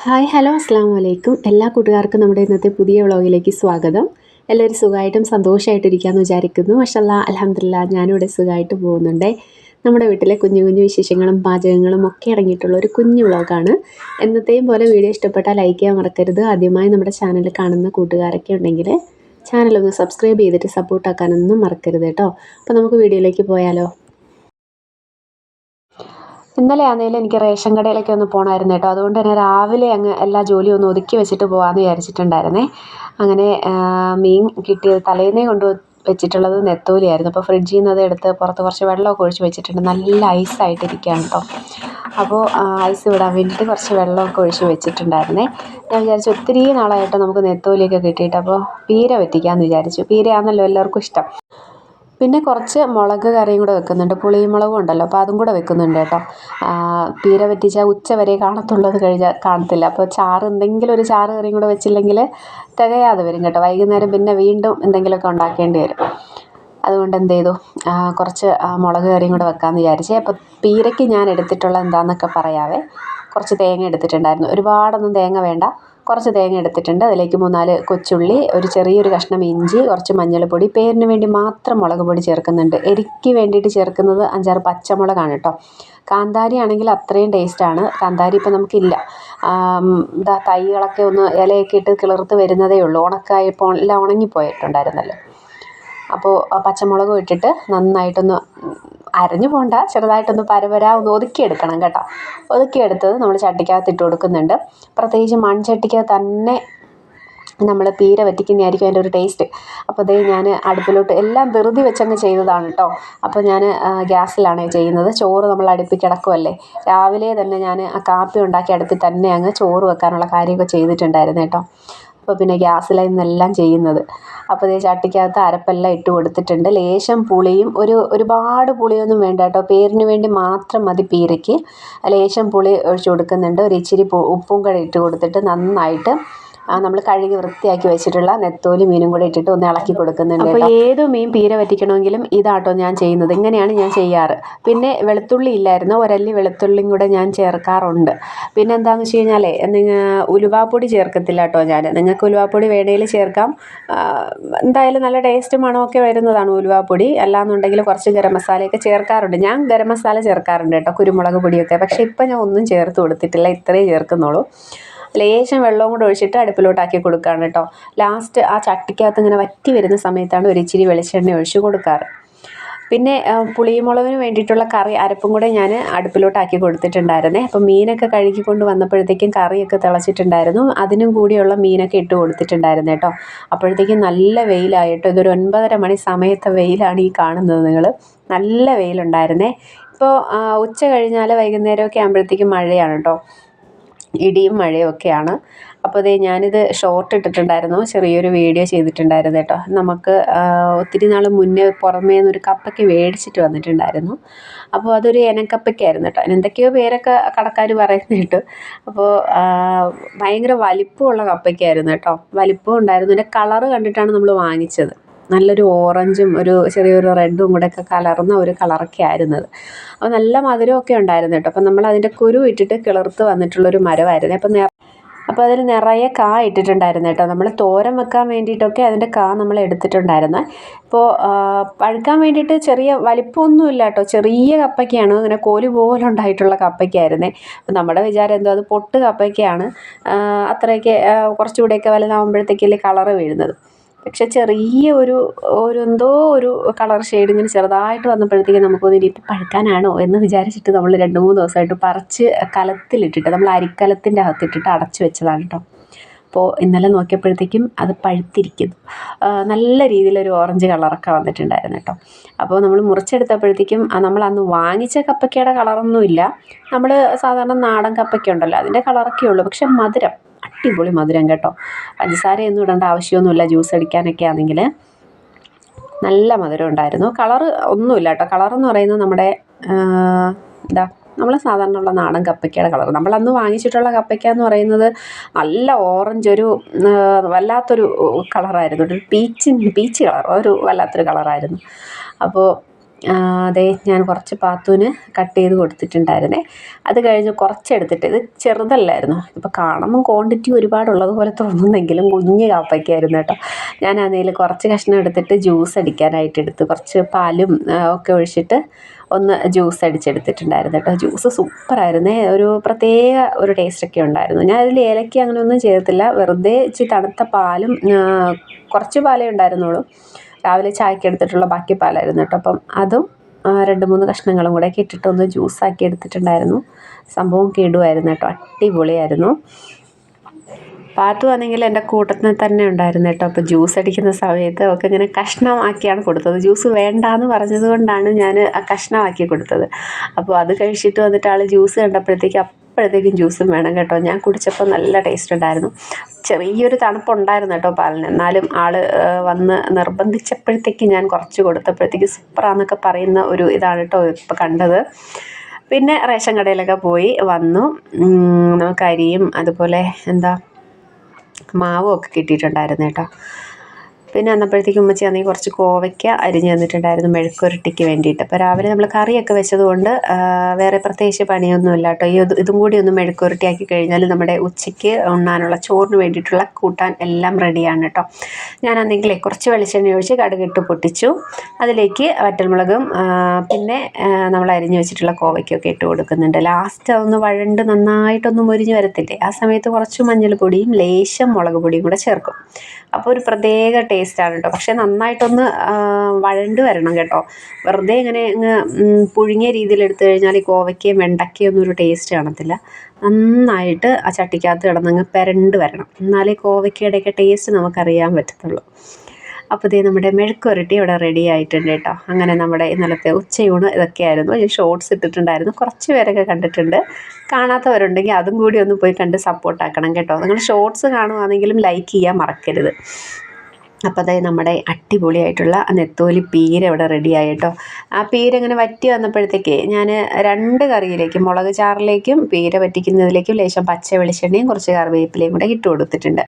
Hi hello അസ്സാം വലൈക്കും എല്ലാ കൂട്ടുകാർക്കും നമ്മുടെ ഇന്നത്തെ പുതിയ വ്ളോഗിലേക്ക് സ്വാഗതം. എല്ലാവരും സുഖമായിട്ടും സന്തോഷമായിട്ടിരിക്കാമെന്ന് വിചാരിക്കുന്നു. മഷല്ല അലഹമില്ല ഞാനിവിടെ സുഖമായിട്ട് പോകുന്നുണ്ട്. നമ്മുടെ വീട്ടിലെ കുഞ്ഞു കുഞ്ഞു വിശേഷങ്ങളും പാചകങ്ങളും ഒക്കെ അടങ്ങിയിട്ടുള്ള ഒരു കുഞ്ഞു വ്ളോഗാണ്. എന്നത്തെയും പോലെ വീഡിയോ ഇഷ്ടപ്പെട്ടാൽ ലൈക്ക് ചെയ്യാൻ മറക്കരുത്. ആദ്യമായി നമ്മുടെ ചാനൽ കാണുന്ന കൂട്ടുകാരൊക്കെ ഉണ്ടെങ്കിൽ ചാനലൊന്ന് സബ്സ്ക്രൈബ് ചെയ്തിട്ട് സപ്പോർട്ടാക്കാനൊന്നും മറക്കരുത് കേട്ടോ. അപ്പോൾ നമുക്ക് വീഡിയോയിലേക്ക് പോയാലോ? ഇന്നലെ ആണെങ്കിലും എനിക്ക് റേഷൻ കടയിലേക്ക് ഒന്ന് പോകണമായിരുന്നു കേട്ടോ. അതുകൊണ്ട് തന്നെ രാവിലെ അങ്ങ് എല്ലാ ജോലിയും ഒന്ന് ഒതുക്കി വെച്ചിട്ട് പോകാമെന്ന് വിചാരിച്ചിട്ടുണ്ടായിരുന്നേ. അങ്ങനെ മീൻ കിട്ടിയത് തലേന്നേ കൊണ്ട് വെച്ചിട്ടുള്ളത് നെത്തോലിയായിരുന്നു. അപ്പോൾ ഫ്രിഡ്ജിൽ നിന്ന് അത് എടുത്ത് പുറത്ത് കുറച്ച് വെള്ളമൊക്കെ ഒഴിച്ച് വെച്ചിട്ടുണ്ട്. നല്ല ഐസായിട്ടിരിക്കുകയാണ് കേട്ടോ. അപ്പോൾ ഐസ് വിടാൻ വേണ്ടിയിട്ട് കുറച്ച് വെള്ളമൊക്കെ ഒഴിച്ച് വെച്ചിട്ടുണ്ടായിരുന്നേ. ഞാൻ വിചാരിച്ചു ഒത്തിരി നാളായിട്ട് നമുക്ക് നെത്തോലിയൊക്കെ കിട്ടിയിട്ട് അപ്പോൾ പീര വറ്റിക്കാമെന്ന് വിചാരിച്ചു. പീരയാണല്ലോ എല്ലാവർക്കും ഇഷ്ടം. പിന്നെ കുറച്ച് മുളക് കറിയും കൂടെ വെക്കുന്നുണ്ട്. പുളിമുളകും ഉണ്ടല്ലോ. അപ്പോൾ അതും കൂടെ വെക്കുന്നുണ്ട് കേട്ടോ. പീര വറ്റിച്ചാൽ ഉച്ച വരെ കാണത്തുള്ളത് കഴിഞ്ഞാൽ കാണത്തില്ല. അപ്പോൾ ചാറ് എന്തെങ്കിലും ഒരു ചാറ് കറിയും കൂടെ വെച്ചില്ലെങ്കിൽ തികയാതെ വരും കേട്ടോ. വൈകുന്നേരം പിന്നെ വീണ്ടും എന്തെങ്കിലുമൊക്കെ ഉണ്ടാക്കേണ്ടി വരും. അതുകൊണ്ട് എന്ത് ചെയ്തു? കുറച്ച് മുളക് കറിയും കൂടെ വെക്കാമെന്ന് വിചാരിച്ചേ. അപ്പോൾ പീരയ്ക്ക് ഞാൻ എടുത്തിട്ടുള്ള എന്താണെന്നൊക്കെ പറയാവേ. കുറച്ച് തേങ്ങ എടുത്തിട്ടുണ്ടായിരുന്നു. ഒരുപാടൊന്നും തേങ്ങ വേണ്ട. കുറച്ച് തേങ്ങ എടുത്തിട്ടുണ്ട്. അതിലേക്ക് മൂന്നാൽ കൊച്ചുള്ളി ഒരു ചെറിയൊരു കഷ്ണം ഇഞ്ചി കുറച്ച് മഞ്ഞൾപ്പൊടി പേരിന് വേണ്ടി മാത്രം മുളക് പൊടി ചേർക്കുന്നുണ്ട്. എരിക്ക് വേണ്ടിയിട്ട് ചേർക്കുന്നത് അഞ്ചാറ് പച്ചമുളകാണ് കേട്ടോ. കാന്താരി ആണെങ്കിൽ അത്രയും ടേസ്റ്റാണ് കാന്താരി ഇപ്പം നമുക്കില്ല. എന്താ തൈകളൊക്കെ ഒന്ന് ഇലയൊക്കെ ഇട്ട് കിളിർത്ത് വരുന്നതേ ഉള്ളൂ. ഉണക്കായപ്പോൾ എല്ലാം ഉണങ്ങിപ്പോയിട്ടുണ്ടായിരുന്നല്ലോ. അപ്പോൾ പച്ചമുളകും ഇട്ടിട്ട് നന്നായിട്ടൊന്ന് അരഞ്ഞു പോകണ്ട ചെറുതായിട്ടൊന്ന് പരവര ഒന്ന് ഒതുക്കിയെടുക്കണം കേട്ടോ. ഒതുക്കിയെടുത്തത് നമ്മൾ ചട്ടിക്കകത്ത് ഇട്ട് കൊടുക്കുന്നുണ്ട്. പ്രത്യേകിച്ച് മൺചട്ടിക്ക തന്നെ നമ്മൾ പീര വറ്റിക്കുന്നതായിരിക്കും അതിന്റെ ഒരു ടേസ്റ്റ് അപ്പോൾ അതേ ഞാൻ അടുപ്പിലോട്ട് എല്ലാം ധൃതി വെച്ചങ്ങ് ചെയ്തതാണ് കേട്ടോ അപ്പോൾ ഞാൻ ഗ്യാസിലാണ് ചെയ്യുന്നത്. ചോറ് നമ്മൾ അടുപ്പിൽ കിടക്കുമല്ലേ രാവിലെ തന്നെ ഞാൻ ആ കാപ്പി ഉണ്ടാക്കി അടുപ്പിൽ തന്നെ അങ്ങ് ചോറ് വെക്കാനുള്ള കാര്യമൊക്കെ ചെയ്തിട്ടുണ്ടായിരുന്നു കേട്ടോ. അപ്പോൾ പിന്നെ ഗ്യാസിലായിരുന്നു എല്ലാം ചെയ്യുന്നത്. അപ്പോൾ ഈ ചട്ടിക്കകത്ത് അരപ്പെല്ലാം ഇട്ട് കൊടുത്തിട്ടുണ്ട്. ലേശം പുളിയും ഒരു ഒരുപാട് പുളിയൊന്നും വേണ്ട കേട്ടോ. പേരിന് വേണ്ടി മാത്രം മതി പീരയ്ക്ക്. ലേശം പുളി ഒഴിച്ച് കൊടുക്കുന്നുണ്ട്. ഒരു ഇച്ചിരി ഉപ്പും കൂടെ ഇട്ട് കൊടുത്തിട്ട് നന്നായിട്ട് നമ്മൾ കഴുകി വൃത്തിയാക്കി വെച്ചിട്ടുള്ള നെത്തോലി മീനും കൂടെ ഇട്ടിട്ട് ഒന്ന് ഇളക്കി കൊടുക്കുന്നുണ്ട് അപ്പോൾ ഏത് മീൻ പീര വറ്റിക്കണമെങ്കിലും ഇതാട്ടോ ഞാൻ ചെയ്യുന്നത്. ഇങ്ങനെയാണ് ഞാൻ ചെയ്യാറ്. പിന്നെ വെളുത്തുള്ളി ഇല്ലായിരുന്നു. ഒരല്ലി വെളുത്തുള്ളിയും കൂടെ ഞാൻ ചേർക്കാറുണ്ട്. പിന്നെ എന്താണെന്ന് വെച്ച് നിങ്ങൾ ഉലുവാപ്പൊടി ചേർക്കത്തില്ല കേട്ടോ ഞാൻ നിങ്ങൾക്ക് ഉലുവാപ്പൊടി വേണേൽ ചേർക്കാം. എന്തായാലും നല്ല ടേസ്റ്റ് മണമൊക്കെ വരുന്നതാണ് ഉലുവാപ്പൊടി. അല്ലാന്നുണ്ടെങ്കിൽ കുറച്ച് ഗരം മസാലയൊക്കെ ചേർക്കാറുണ്ട്. ഞാൻ ഗരം മസാല ചേർക്കാറുണ്ട് കേട്ടോ കുരുമുളക് പൊടിയൊക്കെ. പക്ഷേ ഇപ്പം ഞാൻ ഒന്നും ചേർത്ത് കൊടുത്തിട്ടില്ല. ഇത്രയേ ചേർക്കുന്നുള്ളൂ. ലേശം വെള്ളവും കൂടെ ഒഴിച്ചിട്ട് അടുപ്പിലോട്ടാക്കി കൊടുക്കുകയാണ് കേട്ടോ. ലാസ്റ്റ് ആ ചട്ടിക്കകത്ത് ഇങ്ങനെ വറ്റി വരുന്ന സമയത്താണ് ഒരു ഇച്ചിരി വെളിച്ചെണ്ണ ഒഴിച്ച് കൊടുക്കാറ്. പിന്നെ പുളിമുളകിന് വേണ്ടിയിട്ടുള്ള കറി അരപ്പും കൂടെ ഞാൻ അടുപ്പിലോട്ടാക്കി കൊടുത്തിട്ടുണ്ടായിരുന്നേ. അപ്പം മീനൊക്കെ കഴുകിക്കൊണ്ട് വന്നപ്പോഴത്തേക്കും കറിയൊക്കെ തിളച്ചിട്ടുണ്ടായിരുന്നു. അതിനും കൂടിയുള്ള മീനൊക്കെ ഇട്ട് കൊടുത്തിട്ടുണ്ടായിരുന്നു കേട്ടോ. അപ്പോഴത്തേക്കും നല്ല വെയിലായിട്ടോ. ഇതൊരു ഒൻപതര മണി സമയത്തെ വെയിലാണ് ഈ കാണുന്നത് നിങ്ങൾ നല്ല വെയിലുണ്ടായിരുന്നേ. ഇപ്പോൾ ഉച്ച കഴിഞ്ഞാൽ വൈകുന്നേരമൊക്കെ ആകുമ്പോഴത്തേക്കും മഴയാണ് കേട്ടോ. ഇടിയും മഴയും ഒക്കെയാണ്. അപ്പോൾ അതേ ഞാനിത് ഷോർട്ട് ഇട്ടിട്ടുണ്ടായിരുന്നു. ചെറിയൊരു വീഡിയോ ചെയ്തിട്ടുണ്ടായിരുന്നു കേട്ടോ. നമുക്ക് ഒത്തിരി നാൾ മുന്നേ പുറമേ നിന്നൊരു കപ്പയ്ക്ക് മേടിച്ചിട്ട് വന്നിട്ടുണ്ടായിരുന്നു. അപ്പോൾ അതൊരു എനക്കപ്പയ്ക്കായിരുന്നു കേട്ടോ. എന്തൊക്കെയോ പേരൊക്കെ കടക്കാർ പറയുന്നത് കേട്ടു. അപ്പോൾ ഭയങ്കര വലിപ്പമുള്ള കപ്പയ്ക്കായിരുന്നു കേട്ടോ. വലിപ്പം ഉണ്ടായിരുന്നു അതിന്റെ കളറ് കണ്ടിട്ടാണ് നമ്മൾ വാങ്ങിച്ചത്. നല്ലൊരു ഓറഞ്ചും ഒരു ചെറിയൊരു റെഡും കൂടെ ഒക്കെ കലർന്ന ഒരു കളറൊക്കെ ആയിരുന്നത്. അപ്പോൾ നല്ല മധുരമൊക്കെ ഉണ്ടായിരുന്നു കേട്ടോ. അപ്പോൾ നമ്മൾ അതിന്റെ കുരു ഇട്ടിട്ട് കിളിർത്ത് വന്നിട്ടുള്ളൊരു മരമായിരുന്നു. അപ്പം അപ്പോൾ അതിൽ നിറയെ കാ ഇട്ടിട്ടുണ്ടായിരുന്നു കേട്ടോ. നമ്മൾ തോരം വെക്കാൻ വേണ്ടിയിട്ടൊക്കെ അതിന്റെ കാ നമ്മൾ എടുത്തിട്ടുണ്ടായിരുന്നു. ഇപ്പോൾ പഴുക്കാൻ വേണ്ടിയിട്ട് ചെറിയ വലിപ്പമൊന്നുമില്ല കേട്ടോ. ചെറിയ കപ്പയ്ക്കാണ്. ഇങ്ങനെ കോലി പോലെ ഉണ്ടായിട്ടുള്ള കപ്പയ്ക്കായിരുന്നേ. അപ്പോൾ നമ്മുടെ വിചാരം എന്തോ അത് പൊട്ട് കപ്പയ്ക്കാണ്. അത്രയൊക്കെ കുറച്ചുകൂടെയൊക്കെ വലുതാകുമ്പോഴത്തേക്കല്ലേ കളറ് വീഴുന്നത്. പക്ഷെ ചെറിയ ഒരു ഒരു എന്തോ ഒരു കളർ ഷെയ്ഡ് ഇങ്ങനെ ചെറുതായിട്ട് വന്നപ്പോഴത്തേക്കും നമുക്കൊന്ന് ഇനിയിപ്പോൾ പഴുക്കാനാണോ എന്ന് വിചാരിച്ചിട്ട് നമ്മൾ രണ്ട് മൂന്ന് ദിവസമായിട്ട് പറിച്ച് കലത്തിലിട്ടിട്ട് നമ്മൾ അരിക്കലത്തിന്റെ അകത്തിട്ടിട്ട് അടച്ചു വെച്ചതാണ് കേട്ടോ. അപ്പോൾ ഇന്നലെ നോക്കിയപ്പോഴത്തേക്കും അത് പഴുത്തിരിക്കുന്നു. നല്ല രീതിയിലൊരു ഓറഞ്ച് കളറൊക്കെ വന്നിട്ടുണ്ടായിരുന്നു കേട്ടോ. അപ്പോൾ നമ്മൾ മുറിച്ചെടുത്തപ്പോഴത്തേക്കും നമ്മൾ അന്ന് വാങ്ങിച്ച കപ്പയ്ക്കയുടെ കളറൊന്നുമില്ല. നമ്മൾ സാധാരണ നാടൻ കപ്പയ്ക്ക ഉണ്ടല്ലോ അതിന്റെ കളറൊക്കെ ഉള്ളൂ പക്ഷെ മധുരം അടിപൊളി മധുരം കേട്ടോ. പഞ്ചസാരയൊന്നും ഇടേണ്ട ആവശ്യമൊന്നുമില്ല ജ്യൂസ് അടിക്കാനൊക്കെ ആണെങ്കിൽ നല്ല മധുരം ഉണ്ടായിരുന്നു. കളറ് ഒന്നുമില്ല കേട്ടോ. കളറെന്ന് പറയുന്നത് നമ്മുടെ എന്താ നമ്മൾ സാധാരണ ഉള്ള നാടൻ കപ്പയ്ക്കയുടെ കളർ നമ്മൾ അന്ന് വാങ്ങിച്ചിട്ടുള്ള കപ്പയ്ക്ക എന്ന് പറയുന്നത് നല്ല ഓറഞ്ച് ഒരു വല്ലാത്തൊരു കളറായിരുന്നു ഒരു പീച്ചിൻ പീച്ച് കളർ ഒരു വല്ലാത്തൊരു കളറായിരുന്നു അപ്പോൾ അതേ ഞാൻ കുറച്ച് പാത്തുവിന് കട്ട് ചെയ്ത് കൊടുത്തിട്ടുണ്ടായിരുന്നേ. അത് കഴിഞ്ഞ് കുറച്ചെടുത്തിട്ട് ഇത് ചെറുതല്ലായിരുന്നു? ഇപ്പോൾ കാണുമ്പം ക്വാണ്ടിറ്റി ഒരുപാടുള്ളത് പോലെ തോന്നുന്നെങ്കിലും കുഞ്ഞ് കാപ്പയ്ക്കായിരുന്നു കേട്ടോ. ഞാൻ അതിൽ കുറച്ച് കഷ്ണം എടുത്തിട്ട് ജ്യൂസ് അടിക്കാനായിട്ട് എടുത്തു കുറച്ച് പാലും ഒക്കെ ഒഴിച്ചിട്ട് ഒന്ന് ജ്യൂസ് അടിച്ചെടുത്തിട്ടുണ്ടായിരുന്നു കേട്ടോ. ജ്യൂസ് സൂപ്പറായിരുന്നേ. ഒരു പ്രത്യേക ഒരു ടേസ്റ്റൊക്കെ ഉണ്ടായിരുന്നു. ഞാൻ അതിൽ ഏലക്ക അങ്ങനെ ഒന്നും ചെയ്തിട്ടില്ല വെറുതെ ഇച്ചിരി തണുത്ത പാലും കുറച്ച് പാലേ ഉണ്ടായിരുന്നുള്ളൂ. രാവിലെ ചായക്ക് എടുത്തിട്ടുള്ള ബാക്കി പാലായിരുന്നു കേട്ടോ. അപ്പം അതും രണ്ട് മൂന്ന് കഷ്ണങ്ങളും കൂടെ ഒക്കെ ഇട്ടിട്ട് ഒന്ന് ജ്യൂസാക്കി എടുത്തിട്ടുണ്ടായിരുന്നു. സംഭവം കേടുമായിരുന്നു കേട്ടോ. അടിപൊളിയായിരുന്നു. പാത്തു ആണെങ്കിൽ എന്റെ കൂട്ടത്തിൽ തന്നെ ഉണ്ടായിരുന്നു കേട്ടോ. അപ്പോൾ ജ്യൂസ് അടിക്കുന്ന സമയത്ത് അവൾക്ക് ഇങ്ങനെ കഷ്ണമാക്കിയാണ് കൊടുത്തത്. ജ്യൂസ് വേണ്ട എന്ന് പറഞ്ഞത് കൊണ്ടാണ് ഞാൻ കഷ്ണമാക്കി കൊടുത്തത്. അപ്പോൾ അത് കഴിച്ചിട്ട് വന്നിട്ട് ആൾ ജ്യൂസ് കണ്ടപ്പോഴത്തേക്ക് അപ്പോഴത്തേക്കും ജ്യൂസും വേണം കേട്ടോ. ഞാൻ കുടിച്ചപ്പോൾ നല്ല ടേസ്റ്റ് ഉണ്ടായിരുന്നു. ചെറിയൊരു തണുപ്പുണ്ടായിരുന്നു കേട്ടോ പാലിന്. എന്നാലും ആൾ വന്ന് നിർബന്ധിച്ചപ്പോഴത്തേക്ക് ഞാൻ കുറച്ച് കൊടുത്തപ്പോഴത്തേക്ക് സൂപ്പറാന്നൊക്കെ പറയുന്ന ഒരു ഇതാണ് കേട്ടോ ഇപ്പോൾ കണ്ടത്. പിന്നെ റേഷൻ കടയിലൊക്കെ പോയി വന്നു. നമുക്ക് അരിയും അതുപോലെ എന്താ മാവും ഒക്കെ കിട്ടിയിട്ടുണ്ടായിരുന്നു കേട്ടോ. പിന്നെ അന്നപ്പോഴത്തേക്കും ഉമ്മച്ചി ആണെങ്കിൽ കുറച്ച് കോവയ്ക്ക അരിഞ്ഞ് തന്നിട്ടുണ്ടായിരുന്നു മെഴുക്കുരുട്ടിക്ക് വേണ്ടിയിട്ട്. അപ്പോൾ രാവിലെ നമ്മൾ കറിയൊക്കെ വെച്ചതുകൊണ്ട് വേറെ പ്രത്യേകിച്ച് പണിയൊന്നുമില്ല കേട്ടോ. ഈ ഇതും കൂടി ഒന്ന് മെഴുക്കുരുട്ടിയാക്കി കഴിഞ്ഞാൽ നമ്മുടെ ഉച്ചയ്ക്ക് ഉണ്ണാനുള്ള ചോറിന് വേണ്ടിയിട്ടുള്ള കൂട്ടാൻ എല്ലാം റെഡിയാണ് കേട്ടോ. ഞാനാണെങ്കിൽ കുറച്ച് വെളിച്ചെണ്ണ ഒഴിച്ച് കടുകിട്ട് പൊട്ടിച്ചു. അതിലേക്ക് വറ്റൽമുളകും പിന്നെ നമ്മൾ അരിഞ്ഞു വെച്ചിട്ടുള്ള കോവയ്ക്കൊക്കെ ഇട്ട് കൊടുക്കുന്നുണ്ട്. ലാസ്റ്റ് അതൊന്ന് വഴണ്ട് നന്നായിട്ടൊന്ന് മുരിഞ്ഞ് വരത്തില്ലേ? ആ സമയത്ത് കുറച്ച് മഞ്ഞൾ പൊടിയും ലേശം മുളക് പൊടിയും കൂടെ ചേർക്കും. അപ്പോൾ ഒരു പ്രത്യേക ടേസ്റ്റാണ് കേട്ടോ പക്ഷേ നന്നായിട്ടൊന്ന് വഴണ്ട് വരണം കേട്ടോ. വെറുതെ ഇങ്ങനെ അങ്ങ് പുഴുങ്ങിയ രീതിയിൽ എടുത്തു കഴിഞ്ഞാൽ ഈ കോവയ്ക്കയും വെണ്ടയ്ക്കയും ഒന്നും ഒരു ടേസ്റ്റ് കാണത്തില്ല. നന്നായിട്ട് ആ ചട്ടിക്കകത്ത് കിടന്നങ്ങ് പെരണ്ട് വരണം. എന്നാലേ കോവയ്ക്കയുടെയൊക്കെ ടേസ്റ്റ് നമുക്കറിയാൻ പറ്റത്തുള്ളൂ. അപ്പോൾ ഇതേ നമ്മുടെ മെഴുക്കുരട്ടി ഇവിടെ റെഡി ആയിട്ടുണ്ട് കേട്ടോ അങ്ങനെ നമ്മുടെ ഇന്നലത്തെ ഉച്ചയൂണ് ഇതൊക്കെയായിരുന്നു. ഞാൻ ഷോർട്സ് ഇട്ടിട്ടുണ്ടായിരുന്നു. കുറച്ച് പേരൊക്കെ കണ്ടിട്ടുണ്ട്. കാണാത്തവരുണ്ടെങ്കിൽ അതും കൂടി ഒന്ന് പോയി കണ്ട് സപ്പോർട്ടാക്കണം കേട്ടോ. നിങ്ങൾ ഷോർട്സ് കാണുവാണെങ്കിലും ലൈക്ക് ചെയ്യാൻ മറക്കരുത്. അപ്പോൾ അതായത് നമ്മുടെ അടിപൊളിയായിട്ടുള്ള നെത്തോലി പീര ഇവിടെ റെഡി ആയിട്ടോ ആ പീര ഇങ്ങനെ വറ്റി വന്നപ്പോഴത്തേക്ക് ഞാൻ രണ്ട് കറിയിലേക്കും മുളക് ചാറിലേക്കും പീര വറ്റിക്കുന്നതിലേക്കും ലേശം പച്ച വെളിച്ചെണ്ണയും കുറച്ച് കറിവേപ്പിലയും കൂടെ ഇട്ട് കൊടുത്തിട്ടുണ്ട്.